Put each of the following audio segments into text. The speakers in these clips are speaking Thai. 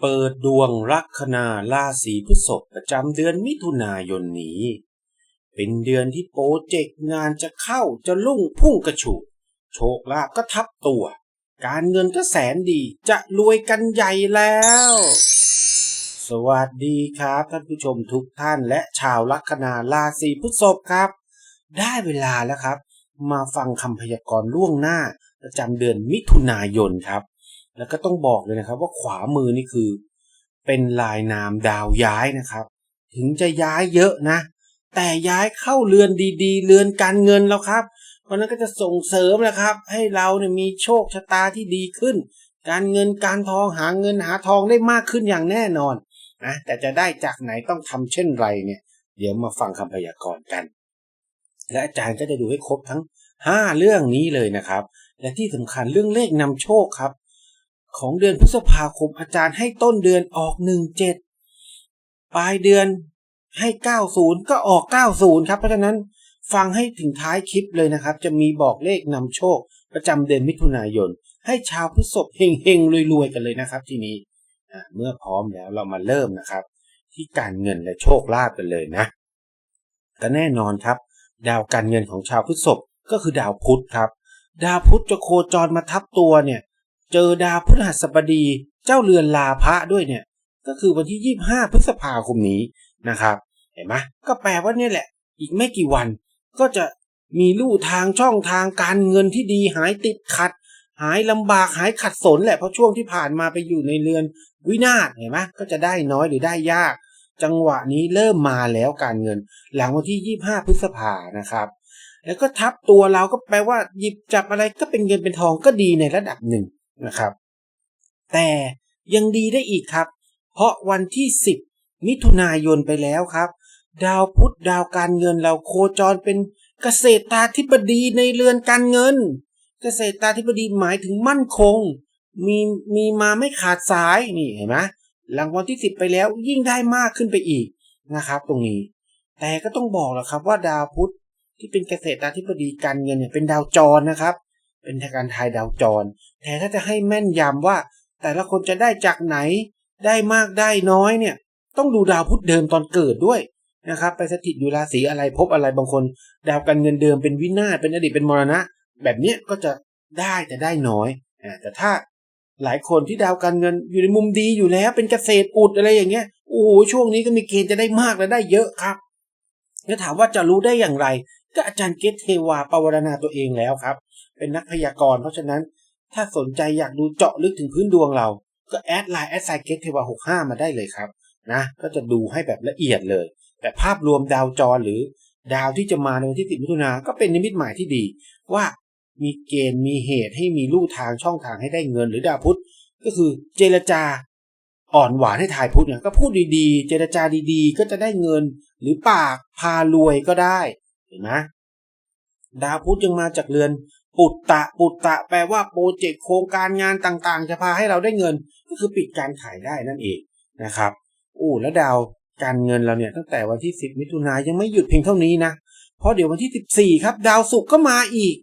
เปิดดวงลัคนาราศีพฤษภประจำเดือนมิถุนายนนี้ เป็นเดือนที่โปรเจกต์งานจะเข้าจะลุ่งพุ่งกระฉูดโชคลาภก็ทับตัว การเงินก็แสนดีจะรวยกันใหญ่แล้ว สวัสดีครับท่านผู้ชมทุกท่านและชาวลัคนาราศีพฤษภครับ ได้เวลาแล้วครับ มาฟังคำพยากรณ์ล่วงหน้าประจำเดือนมิถุนายนครับ แล้วก็ต้องบอกเลยนะครับ ว่าขวามือนี่คือ เป็นลายนามดาวย้ายนะครับ ถึงจะย้ายเยอะนะ แต่ย้ายเข้าเรือนดีๆ เรือนการเงินแล้วครับ เพราะนั้นก็จะส่งเสริมแหละครับ ให้เราเนี่ยมีโชคชะตาที่ดีขึ้น การเงินการทองหาเงินหาทองได้มากขึ้นอย่างแน่นอนนะแต่จะได้จากไหนต้องทำเช่นไรเนี่ย เดี๋ยวมาฟังคำพยากรณ์กัน และอาจารย์ก็จะดูให้ครบทั้ง 5 เรื่องนี้เลยนะครับ และที่สำคัญเรื่องเลขนำโชคครับ ของเดือนพฤษภาคมอาจารย์ให้ต้นเดือนออก 17 ปลายเดือนให้ 90 ก็ออก 90 ครับ เพราะฉะนั้นฟังให้ถึงท้ายคลิปเลยนะครับ จะมีบอกเลขนำโชคประจำเดือนมิถุนายน ให้ชาวพฤษภเฮงๆรวยๆกันเลยนะครับ ทีนี้อ่เมื่อพร้อมแล้วเรามาเริ่มนะครับ ที่การเงินและโชคลาภกันเลยนะก็แน่นอนครับ ดาวการเงินของชาวพฤษภก็คือดาวพุธครับ ดาวพุธจะโคจรมาทับตัวเนี่ย เจอดาวพฤหัสบดีเจ้าเรือนลาพระด้วยเนี่ย ก็คือวันที่ 25 พฤษภาคมนี้นะครับ เห็นไหมก็แปลว่าเนี่ยแหละ อีกไม่กี่วัน ก็จะมีลู่ทางช่องทางการเงินที่ดีหายติดขัด หายลำบากหายขัดสนแหละเพราะช่วงที่ผ่านมาไปอยู่ในเรือนวินาศเห็นไหมก็จะได้น้อยหรือได้ยาก จังหวะนี้เริ่มมาแล้วการเงิน หลังวันที่ 25 พฤษภานะครับ แล้วก็ทับตัวเราก็แปลว่าหยิบจับอะไรก็เป็นเงินเป็นทองก็ดีในระดับหนึ่ง นะครับ แต่ยังดีได้อีกครับ เพราะวันที่ 10 มิถุนายนไปแล้วครับ ดาวพุธดาวการเงินเราโคจรเป็นเกษตรตาธิบดีในเรือนการเงิน เกษตรตาธิบดีหมายถึงมั่นคง มีมีมาไม่ขาดสายนี่เห็นไหมหลังวันที่ 10 ไปแล้วยิ่งได้มากขึ้นไปอีกนะครับ ตรงนี้ แต่ก็ต้องบอกแหละครับว่าดาวพุธที่เป็นเกษตรตาธิบดีการเงินเนี่ยเป็นดาวจรนะครับ เป็นทางการทายดาวจร แต่ถ้าจะให้แม่นยำว่า แต่ละคนจะได้จากไหน ได้มากได้น้อยเนี่ย ต้องดูดาวพุธเดิมตอนเกิดด้วยนะครับ ไปสถิตอยู่ราศีอะไรพบอะไรบางคน ดาวการเงินเดิมเป็นวินาศเป็นอดีตเป็นมรณะ แบบนี้ก็จะได้แต่ได้น้อยอ่าแต่ถ้าหลายคนที่ดาวการเงินอยู่ในมุมดีอยู่แล้วเป็นเกษตรอุดอะไรอย่างเงี้ยโอ้โหช่วงนี้ก็มีเกณฑ์จะได้มากและได้เยอะครับแล้วถามว่าจะรู้ได้อย่างไร ก็อาจารย์เกตเทวาปวารณาตัวเองแล้วครับ เป็นนักพยากรณ์เพราะฉะนั้น ถ้าสนใจอยากดูเจาะลึกถึงพื้นดวงเรา ก็แอดไลน์แอดไซเกตเทวาหกห้ามาได้เลยครับนะก็จะดูให้แบบละเอียดเลย แต่ภาพรวมดาวจรหรือ ดาวที่จะมาในวันที่10มิถุนาก็เป็นนิมิตหมายที่ดี ว่ามีเกณฑ์มีเหตุให้มีลู่ทางช่องทางให้ได้เงินหรือดาวพุธก็คือเจรจาอ่อนหวานให้ทายพุธเนี่ยก็พูดดีๆ เจรจาดีๆ ก็จะได้เงิน หรือปากพารวยก็ได้เห็นไหมดาวพุธยังมาจากเรือน ปุตตะ ปุตตะ แปลว่าโปรเจกต์โครงการงานต่างๆ จะพาให้เราได้เงิน ก็คือปิดการขายได้นั่นเองนะครับอู้แล้วดาวการเงินเราเนี่ยตั้งแต่วันที่ 10 มิถุนายนยังไม่หยุดเพียงเท่านี้นะ เพราะเดี๋ยววันที่ 14 ครับ ดาวศุกร์ก็มาอีก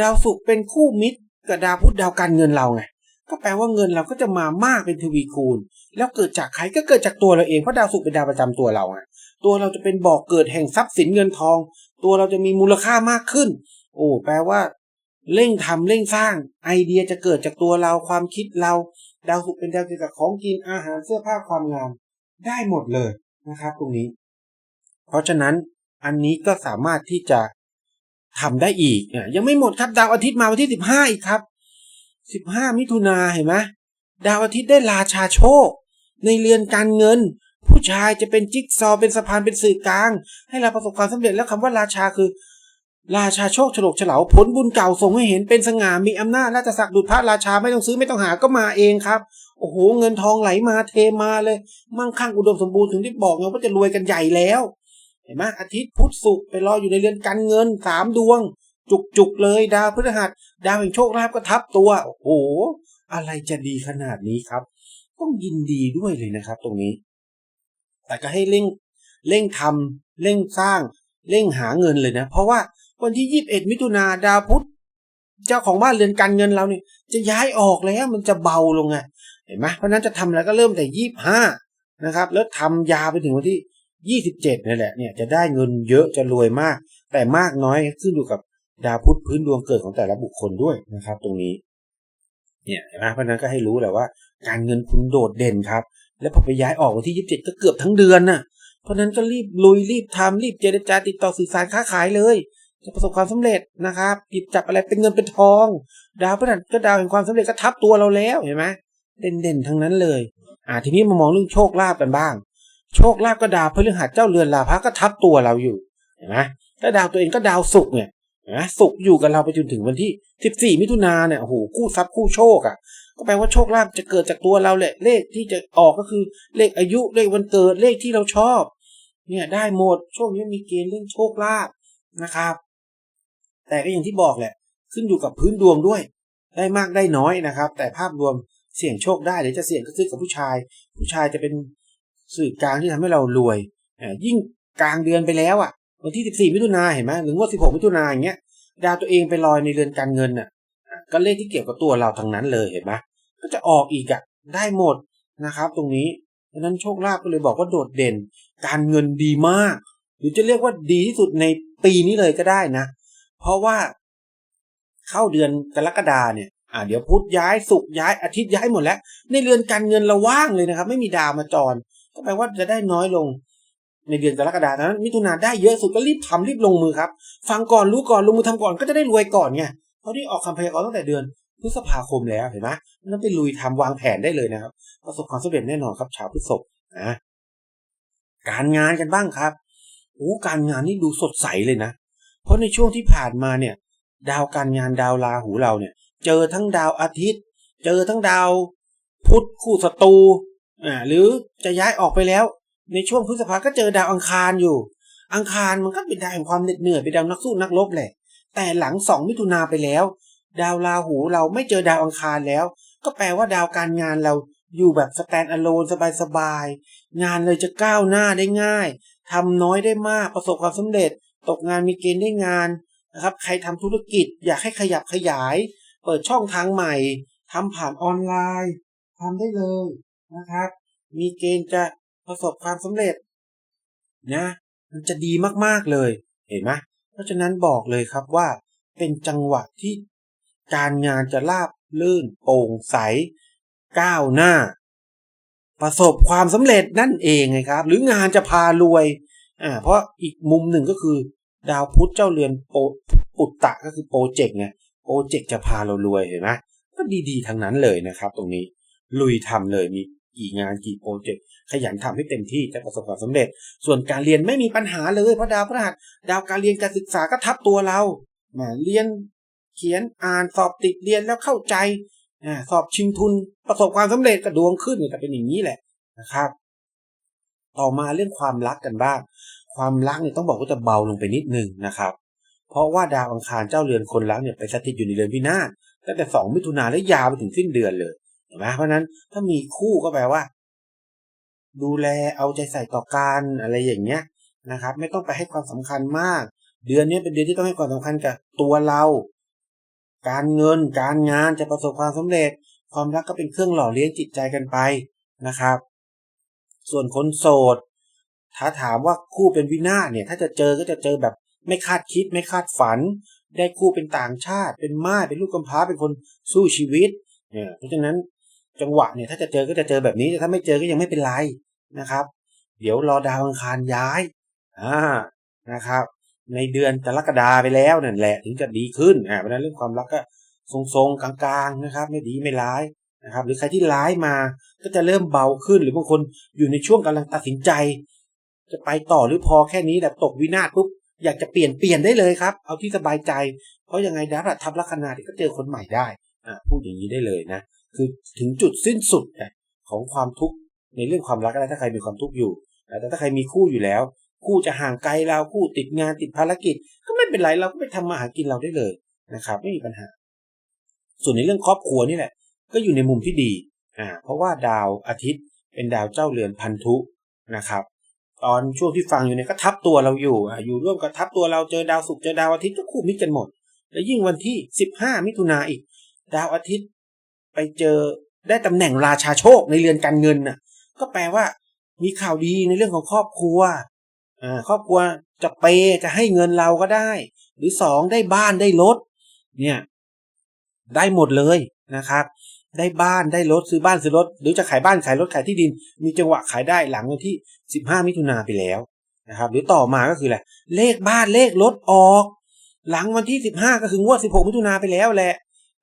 ดาวศุกร์เป็นคู่มิตรกับดาวพุธดาวการเงินเราไงก็แปลว่าเงินเราก็จะมามากเป็นทวีคูณ แล้วเกิดจากใครก็เกิดจากตัวเราเองเพราะดาวศุกร์เป็นดาวประจำตัวเราไงตัวเราจะเป็นบอกเกิดแห่งทรัพย์สินเงินทอง ตัวเราจะมีมูลค่ามากขึ้น โอ้แปลว่า เร่งทำเร่งสร้างไอเดียจะเกิดจากตัวเราความคิดเราดาวศุกร์เป็นดาวเกี่ยวกับของกินอาหารเสื้อผ้าความงามได้หมดเลยนะครับตรงนี้ เพราะฉะนั้นอันนี้ก็สามารถที่จะทำได้อีกเนี่ยยังไม่หมดครับดาวอาทิตย์มาวันที่สิบห้าอีกครับสิบห้ามิถุนาเห็นไหมดาวอาทิตย์ได้ราชาโชค ในเรือนการเงิน ผู้ชายจะเป็นจิ๊กซอเป็นสะพานเป็นสื่อกลาง ให้เราประสบความสำเร็จแล้วคำว่าราชาคือ ราชาโชคฉลกเฉลาผลบุญเก่าส่งให้เห็นเป็นสง่ามีอำนาจราชศักดิ์ดุจพระราชาไม่ต้องซื้อไม่ต้องหาก็มาเองครับ โอ้โห เงินทองไหลมาเทมาเลย มั่งคั่งอุดมสมบูรณ์ถึงได้บอกไงว่าจะรวยกันใหญ่แล้ว เห็นไหมอาทิตย์พุธศุกร์ไปรออยู่ในเรือนการเงินสามดวง จุกจุกเลยดาวพฤหัส ดาวแห่งโชคลาภก็ทับตัว โอ้โห อะไรจะดีขนาดนี้ครับ ต้องยินดีด้วยเลยนะครับ ตรงนี้ แต่ก็ให้เร่งเร่งทำเร่งสร้างเร่งหาเงินเลยนะ เพราะว่า วันที่ยี่บเอ็ดมิถุนาดาวพุธเจ้าของบ้านเรือนการเงินเราเนี่ยจะย้ายออกแล้วมันจะเบาลงไงเห็นไหมเพราะนั้นจะทำอะไรก็เริ่มแต่ยี่บห้านะครับ แล้วทำยาวไปถึงวันที่ยี่สิบเจ็ดนี่แหละเนี่ยจะได้เงินเยอะจะรวยมาก แต่มากน้อยขึ้นอยู่กับดาวพุธพื้นดวงเกิดของแต่ละบุคคลด้วยนะครับ ตรงนี้เนี่ยเห็นไหมเพราะนั้นก็ให้รู้แหละว่า การเงินคุณโดดเด่นครับ แล้วพอไปย้ายออกวันที่ยี่สิบเจ็ดก็เกือบทั้งเดือนน่ะเพราะนั้นก็รีบลุยรีบทำรีบเจรจาติดต่อสื่อสารค้าขายเลย จะประสบความสำเร็จนะครับหยิบจับอะไรเป็นเงินเป็นทอง ดาวพฤหัสก็ดาวแห่งความสำเร็จก็ทับตัวเราแล้วเห็นไหมเด่นๆทั้งนั้นเลย อ่าทีนี้มามองเรื่องโชคลาภกันบ้าง โชคลาภก็ดาวพฤหัสเจ้าเรือนลาภก็ทับตัวเราอยู่เห็นไหมถ้าดาวตัวเองก็ดาวศุกร์เนี่ยนะศุกร์อยู่กับเราไปจนถึงวันที่สิบสี่มิถุนาเนี่ยโอ้โหคู่ทรัพย์คู่โชคอะ ก็แปลว่าโชคลาภจะเกิดจากตัวเราแหละเลขที่จะออกก็คือเลขอายุเลขวันเกิดเลขที่เราชอบ เนี่ยได้หมดช่วงนี้มีเกณฑ์เรื่องโชคลาภนะครับ แต่ก็อย่างที่บอกแหละ ขึ้นอยู่กับพื้นดวงด้วย ได้มากได้น้อยนะครับ แต่ภาพรวมเสี่ยงโชคได้หรือจะเสี่ยงก็ซื้อกับผู้ชาย ผู้ชายจะเป็นสื่อกลางที่ทำให้เรารวยยิ่งกลางเดือนไปแล้วอะวันที่ 14 มิถุนาเห็นไหมหรือว่า16 มิถุนาอย่างเงี้ยดาวตัวเองไปลอยในเรือนการเงินอะก็เลขที่เกี่ยวกับตัวเราทั้งนั้นเลยเห็นไหมก็จะออกอีกอะได้หมดนะครับ ตรงนี้ดังนั้นโชคลาภก็เลยบอกว่าโดดเด่น การเงินดีมาก หรือจะเรียกว่าดีที่สุดในปีนี้เลยก็ได้นะ เพราะว่าเข้าเดือนกรกฎาเนี่ยอ่าเดี๋ยวพุธย้ายศุกย้ายอาทิตย์ย้ายหมดแล้ว ในเรือนการเงินเราว่างเลยนะครับ ไม่มีดาวมาจรก็แปลว่าจะได้น้อยลง ในเดือนกรกฎาคมนั้นมิถุนาได้เยอะสุดก็รีบทำรีบลงมือครับ ฟังก่อนรู้ก่อนลงมือทำก่อนก็จะได้รวยก่อนไงเพราะที่ออกคำพยากรณ์ตั้งแต่เดือนพฤษภาคมแล้วเห็นไหมนั่นไปลุยทำวางแผนได้เลยนะครับประสบความสำเร็จแน่นอนครับ ชาวพฤษภนะการงานกันบ้างครับโอ้การงานนี่ดูสดใสเลยนะ เพราะในช่วงที่ผ่านมาเนี่ย ดาวการงานดาวราหูเราเนี่ย เจอทั้งดาวอาทิตย์ เจอทั้งดาว พุธคู่ศัตรูอ่าหรือจะย้ายออกไปแล้ว ในช่วงพฤษภาก็เจอดาวอังคารอยู่ อังคารมันก็เป็นดาวแห่งความเหน็ดเหนื่อยเป็นดาวนักสู้นักรบแหละ แต่หลังสองมิถุนาไปแล้ว ดาวราหูเราไม่เจอดาวอังคารแล้ว ก็แปลว่าดาวการงานเราอยู่แบบสแตนอะโลนสบายๆ งานเลยจะก้าวหน้าได้ง่ายทำน้อยได้มากประสบความสำเร็จ ตกงานมีเกณฑ์ได้งานนะครับ ใครทำธุรกิจอยากให้ขยับขยาย เปิดช่องทางใหม่ทำผ่านออนไลน์ทำได้เลยนะครับ มีเกณฑ์จะประสบความสำเร็จนะมันจะดีมากๆเลยเห็นไหมเพราะฉะนั้นบอกเลยครับว่าเป็นจังหวะที่การงานจะราบลื่นโปร่งใส ก้าวหน้า ประสบความสำเร็จนั่นเองไงครับ หรืองานจะพารวย อ่าเพราะอีกมุมหนึ่งก็คือ ดาวพุธเจ้าเรือนโปปุตตะก็คือโปรเจกต์ไงโปรเจกต์จะพาเรารวยเห็นไหมก็ดีๆทั้งนั้นเลยนะครับ ตรงนี้ลุยทำเลยมีกี่งานกี่โปรเจกต์ขยันทำให้เต็มที่จะประสบความสำเร็จ ส่วนการเรียนไม่มีปัญหาเลยเพราะดาวพฤหัสดาวการเรียนการศึกษาก็ทับตัวเราแหมเรียนเขียนอ่านสอบติดเรียนแล้วเข้าใจสอบชิงทุนประสบความสำเร็จก็ดวงขึ้นก็เป็นอย่างนี้แหละนะครับ ต่อมาเรื่องความรักกันบ้าง ความรักเนี่ยต้องบอกว่าจะเบาลงไปนิดนึงนะครับ เพราะว่าดาวอังคารเจ้าเรือนคนรักเนี่ยไปสถิตอยู่ในเรือนพินาศตั้งแต่สองมิถุนาและยาวไปถึงสิ้นเดือนเลยเห็นไหมเพราะฉะนั้นถ้ามีคู่ก็แปลว่า ดูแลเอาใจใส่ต่อกันอะไรอย่างเงี้ยนะครับ ไม่ต้องไปให้ความสำคัญมาก เดือนนี้เป็นเดือนที่ต้องให้ความสำคัญกับตัวเรา การเงินการงานจะประสบความสำเร็จ ความรักก็เป็นเครื่องหล่อเลี้ยงจิตใจกันไปนะครับ ส่วนคนโสด ถ้าถามว่าคู่เป็นวินาศเนี่ย ถ้าจะเจอก็จะเจอแบบไม่คาดคิดไม่คาดฝัน ได้คู่เป็นต่างชาติ เป็นม่ายเป็นลูกกำพร้าเป็นคนสู้ชีวิตเนี่ยเพราะฉะนั้นจังหวะเนี่ยถ้าจะเจอก็จะเจอแบบนี้แต่ถ้าไม่เจอก็ยังไม่เป็นไรนะครับ เดี๋ยวรอดาวอังคารย้ายอ่านะครับ ในเดือนกรกฎาไปแล้วนั่นแหละ ถึงจะดีขึ้นอ่าเพราะฉะนั้นเรื่องความรักก็ทรงๆกลางๆนะครับ ไม่ดีไม่ร้าย นะครับหรือใครที่ร้ายมาก็จะเริ่มเบาขึ้น หรือบางคนอยู่ในช่วงกำลังตัดสินใจ จะไปต่อหรือพอแค่นี้แบบตกวินาศปุ๊บอยากจะเปลี่ยนเปลี่ยนได้เลยครับ เอาที่สบายใจ เพราะยังไงดาวทับลัคนาที่ก็เจอคนใหม่ได้อ่าพูดอย่างนี้ได้เลยนะคือถึงจุดสิ้นสุดของความทุกข์ในเรื่องความรักอะไรถ้าใครมีความทุกข์อยู่แต่ถ้าใครมีคู่อยู่แล้ว คู่จะห่างไกลเราคู่ติดงานติดภารกิจ ก็ไม่เป็นไรเราก็ไปทำมาหากินเราได้เลยนะครับ ไม่มีปัญหา ส่วนในเรื่องครอบครัวนี่แหละ ก็อยู่ในมุมที่ดีอ่าเพราะว่าดาวอาทิตย์เป็นดาวเจ้าเรือนพันธุนะครับ ตอนช่วงที่ฟังอยู่เนี่ยก็ทับตัวเราอยู่อ่าอยู่ร่วมกับทับตัวเราเจอดาวศุกร์เจอดาวอาทิตย์ก็คู่มิตรกันหมด แล้วยิ่งวันที่ 15 มิถุนาอีก ดาวอาทิตย์ไปเจอได้ตำแหน่งราชาโชคในเรือนการเงินน่ะ ก็แปลว่ามีข่าวดีในเรื่องของครอบครัวอ่าครอบครัวจะเปย์จะให้เงินเราก็ได้ หรือสองได้บ้านได้รถเนี่ย ได้หมดเลยนะครับ ได้บ้านได้รถซื้อบ้านซื้อรถ หรือจะขายบ้านขายรถขายที่ดิน มีจังหวะขายได้หลังวันที่ 15 มิถุนาไปแล้วนะครับหรือต่อมาก็คืออะไรเลขบ้านเลขรถออก หลังวันที่ 15 ก็คืองวด 16 มิถุนาไปแล้วแหละ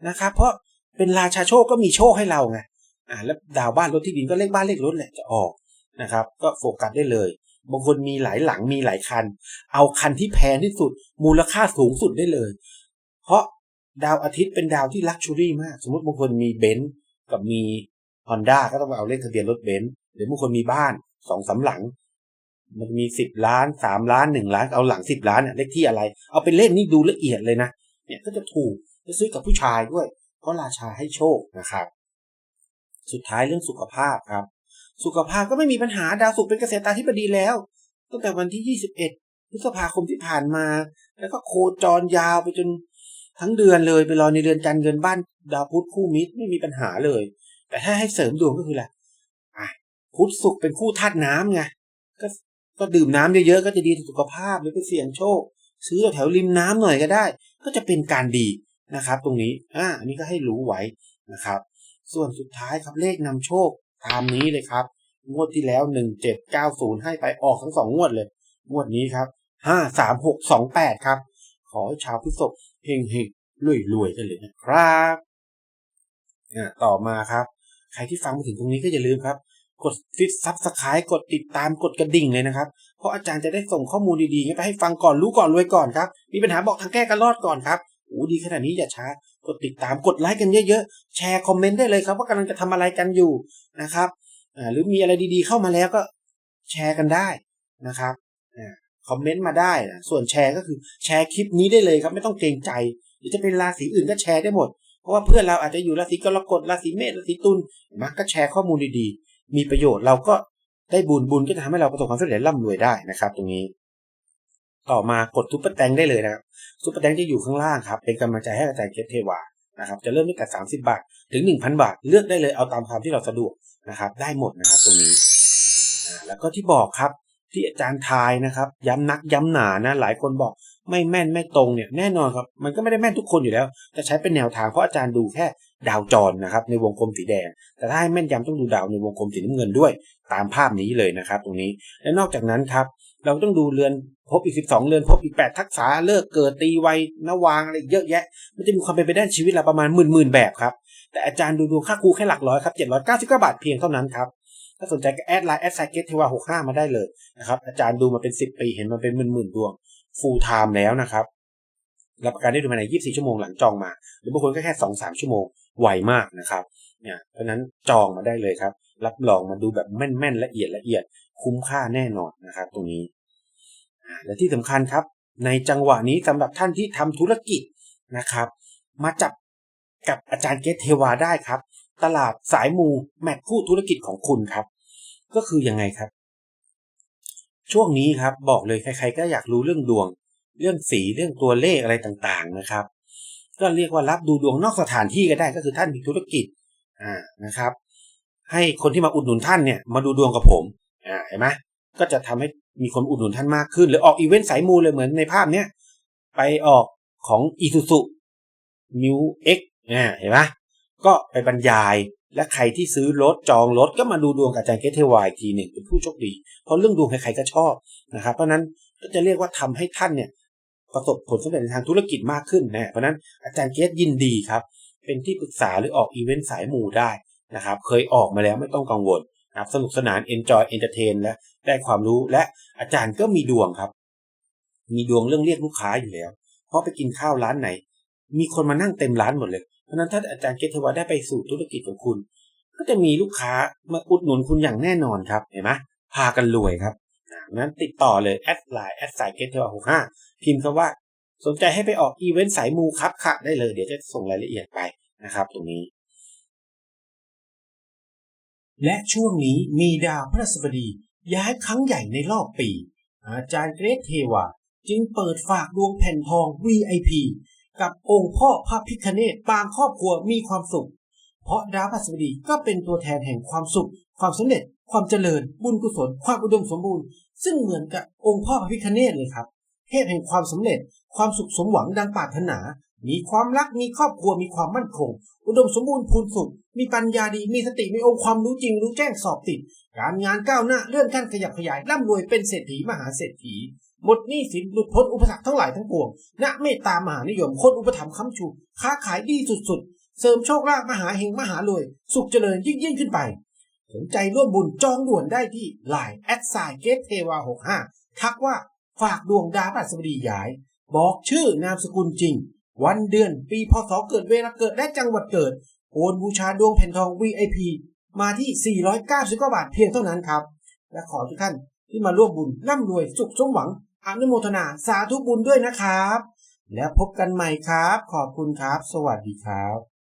นะครับ เพราะเป็นราชาโชคก็มีโชคให้เราไงอ่าแล้วดาวบ้านรถที่ดินก็เลขบ้านเลขรถแหละจะออกนะครับ ก็โฟกัสได้เลยบางคนมีหลายหลังมีหลายคัน เอาคันที่แพงที่สุดมูลค่าสูงสุดได้เลย เพราะ ดาวอาทิตย์เป็นดาวที่ลักชัวรี่มาก สมมติบางคนมีเบนซ์กับมีฮอนด้าก็ต้องเอาเลขทะเบียนรถเบนซ์หรือบางคนมีบ้านสองสาหลัง มันมีสิบล้านสามล้านหนึ่งล้านเอาหลังสิบล้านเนี่ยเลขที่อะไร เอาเป็นเลขนี้ดูละเอียดเลยนะเนี่ยก็จะถูกจะซื้อกับผู้ชายด้วย เพราะราชาให้โชคนะครับ สุดท้ายเรื่องสุขภาพครับ สุขภาพก็ไม่มีปัญหาดาวศุกร์เป็นเกษตราธิบดีแล้ว ตั้งแต่วันที่ 21พฤษภาคมที่ผ่านมา แล้วก็โคจรยาวไปจน ทั้งเดือนเลยไปรอในเดือนการเงินบ้านดาวพุธคู่มิตรไม่มีปัญหาเลย แต่ถ้าให้เสริมดวงก็คืออะไรอะพุธศุกร์เป็นคู่ธาตุน้ำไงก็ก็ดื่มน้ำเยอะๆก็จะดีต่อสุขภาพหรือไปเสี่ยงโชค ซื้อแถวริมน้ำหน่อยก็ได้ ก็จะเป็นการดีนะครับ ตรงนี้อ่าอันนี้ก็ให้รู้ไว้นะครับ ส่วนสุดท้ายครับเลขนำโชคตามนี้เลยครับ งวดที่แล้วหนึ่งเจ็ดเก้าศูนย์ให้ไปออกทั้งสองงวดเลย งวดนี้ครับห้าสามหกสองแปดครับ อให้ชาวพฤษภเฮงเฮงรวยรวยกันเลยนะครับต่อมาครับ ใครที่ฟังมาถึงตรงนี้ก็อย่าลืมครับ กดฟิตซับสไครต์กดติดตามกดกระดิ่งเลยนะครับ เพราะอาจารย์จะได้ส่งข้อมูลดีๆไปให้ฟังก่อนรู้ก่อนรวยก่อนครับมีปัญหาบอกทางแก้กันรอดก่อนครับโอ้ดีขนาดนี้อย่าช้ากดติดตามกดไลค์กันเยอะๆ แชร์คอมเมนต์ได้เลยครับ ว่ากำลังจะทำอะไรกันอยู่นะครับหรือมีอะไรดีๆเข้ามาแล้วก็แชร์กันได้นะครับ คอมเมนต์มาได้นะส่วนแชร์ก็คือแชร์คลิปนี้ได้เลยครับไม่ต้องเกรงใจ หรือจะเป็นราศีอื่นก็แชร์ได้หมด เพราะว่าเพื่อนเราอาจจะอยู่ราศีกรกฎราศีเมษราศีตุลมักก็แชร์ข้อมูลดีๆ มีประโยชน์เราก็ได้บุญบุญก็จะทำให้เราประสบความสำเร็จร่ำรวยได้นะครับ ตรงนี้ ต่อมากดทุปเปอร์แตงได้เลยนะครับซุปเปอร์แตงจะอยู่ข้างล่างครับเป็นกำลังใจให้อาจารย์เคสเทวานะครับจะเริ่มตั้งแต่ 30 บาท ถึง 1,000 บาท เลือกได้เลยเอาตามความที่เราสะดวกนะครับ ได้หมดนะครับตรงนี้ แล้วก็ที่บอกครับ ที่อาจารย์ทายนะครับ ย้ำนักย้ำหนานะ หลายคนบอกไม่แม่นไม่ตรงเนี่ยแน่นอนครับ มันก็ไม่ได้แม่นทุกคนอยู่แล้วจะใช้เป็นแนวทางเพราะอาจารย์ดูแค่ดาวจรนะครับ ในวงกลมสีแดง แต่ถ้าให้แม่นยำต้องดูดาวในวงกลมสีน้ำเงินด้วย ตามภาพนี้เลยนะครับ ตรงนี้และนอกจากนั้นครับ เราต้องดูเรือนพบอีก 12 เรือนพบอีก 8 ทักษะเลิกเกิดตีวัยนวางอะไรเยอะแยะมันจะมีความเป็นไปได้ชีวิตเราประมาณหมื่นหมื่นแบบครับแต่อาจารย์ดูดวงค่าครูแค่หลักร้อยครับ799 บาทเพียงเท่านั้นครับ ถ้าสนใจก็แอดไลน์แอดไซเกตเทวา65มาได้เลยนะครับอาจารย์ดูมาเป็น10ปีเห็นมาเป็นหมื่นหมื่นดวงฟูลไทม์แล้วนะครับรับประกันได้ดูภายใน 24 ชั่วโมงหลังจองมา หรือบางคนก็แค่ 2-3 ชั่วโมง ไวมากนะครับ เนี่ย เพราะนั้นจองมาได้เลยครับ รับรองมาดูแบบแม่นๆละเอียดละเอียด คุ้มค่าแน่นอนนะครับ ตรงนี้ และที่สำคัญครับ ในจังหวะนี้สำหรับท่านที่ทำธุรกิจนะครับ มาจับกับอาจารย์เกตเทวาได้ครับ ตลาดสายมูแมทคู่ธุรกิจของคุณครับ ก็คือยังไงครับ ช่วงนี้ครับบอกเลยใครๆก็อยากรู้เรื่องดวง เรื่องสีเรื่องตัวเลขอะไรต่างๆนะครับ ก็เรียกว่ารับดูดวงนอกสถานที่ก็ได้ก็คือท่านมีธุรกิจอ่านะครับ ให้คนที่มาอุดหนุนท่านเนี่ยมาดูดวงกับผมอ่าเห็นไหมก็จะทำให้มีคนอุดหนุนท่านมากขึ้น หรือออกอีเวนต์สายมูเลยเหมือนในภาพเนี้ยไปออกของอีซูซุมิวเอ็กอ่าเห็นไหม ก็ไปบรรยาย และใครที่ซื้อรถจองรถก็มาดูดวงกับอาจารย์เกตเทวายทีหนึ่งเป็นผู้โชคดี เพราะเรื่องดวงใครๆก็ชอบนะครับ เพราะนั้นก็จะเรียกว่าทำให้ท่านเนี่ยประสบผลสำเร็จในทางธุรกิจมากขึ้นนะเพราะนั้นอาจารย์เกตยินดีครับ เป็นที่ปรึกษาหรือออกอีเวนต์สายหมูได้นะครับ เคยออกมาแล้วไม่ต้องกังวลนะครับสนุกสนาน enjoy entertain และได้ความรู้และอาจารย์ก็มีดวงครับ มีดวงเรื่องเรียกลูกค้าอยู่แล้ว เพราะไปกินข้าวร้านไหน มีคนมานั่งเต็มร้านหมดเลย เพราะนั้นถ้าอาจารย์เกตเทวาได้ไปสู่ธุรกิจของคุณ ก็จะมีลูกค้ามาอุดหนุนคุณอย่างแน่นอนครับเห็นไหมพากันรวยครับนั้นติดต่อเลยแอดไลน์แอดสายเกตเทวาหกห้าพิมพ์คำว่า สนใจให้ไปออกอีเวนต์สายมูครับค่ะได้เลย เดี๋ยวจะส่งรายละเอียดไปนะครับ ตรงนี้ และช่วงนี้มีดาวพระสบดี ย้ายครั้งใหญ่ในรอบปี อาจารย์เกรทเทวาจึงเปิดฝากดวงแผ่นทอง VIP กับองค์พ่อพระพิคเนตปางครอบครัวมีความสุข เพราะดาวพฤหัสบดีก็เป็นตัวแทนแห่งความสุข ความสำเร็จ ความเจริญ บุญกุศล ความอุดมสมบูรณ์ ซึ่งเหมือนกับองค์พ่อพระพิฆเนศเลยครับ เทพแห่งความสำเร็จ ความสุขสมหวังดังปรารถนา มีความรัก มีครอบครัว มีความมั่นคง อุดมสมบูรณ์พูนสุข มีปัญญาดี มีสติ มีองค์ความรู้จริง รู้แจ้งสอบติด การงานก้าวหน้า เลื่อนขั้นขยับขยาย ร่ำรวยเป็นเศรษฐีมหาเศรษฐี หมดหนี้สินหลุดพ้นอุปสรรคทั้งหลายทั้งปวงณเมตตามหานิยมคนอุปถัมภ์ค้ำชู ค้าขายดีสุดๆ เสริมโชคลาภมหาเฮงมหารวย สุขเจริญยิ่งยิ่งขึ้นไป สนใจร่วมบุญจองด่วนได้ที่ Line แอดไซเกตเทวา65ทักว่าฝากดวงดาวพฤหัสบดีย้าย บอกชื่อนามสกุลจริง วันเดือนปีพศเกิดเวลาเกิดและจังหวัดเกิด โอนบูชาดวงแผ่นทอง VIP มาที่ 499 บาทเพียงเท่านั้นครับ และขอทุกท่านที่มาร่วมบุญร่ำรวยสุขสมหวัง อนุโมทนาสาธุบุญด้วยนะครับ แล้วพบกันใหม่ครับ ขอบคุณครับ สวัสดีครับ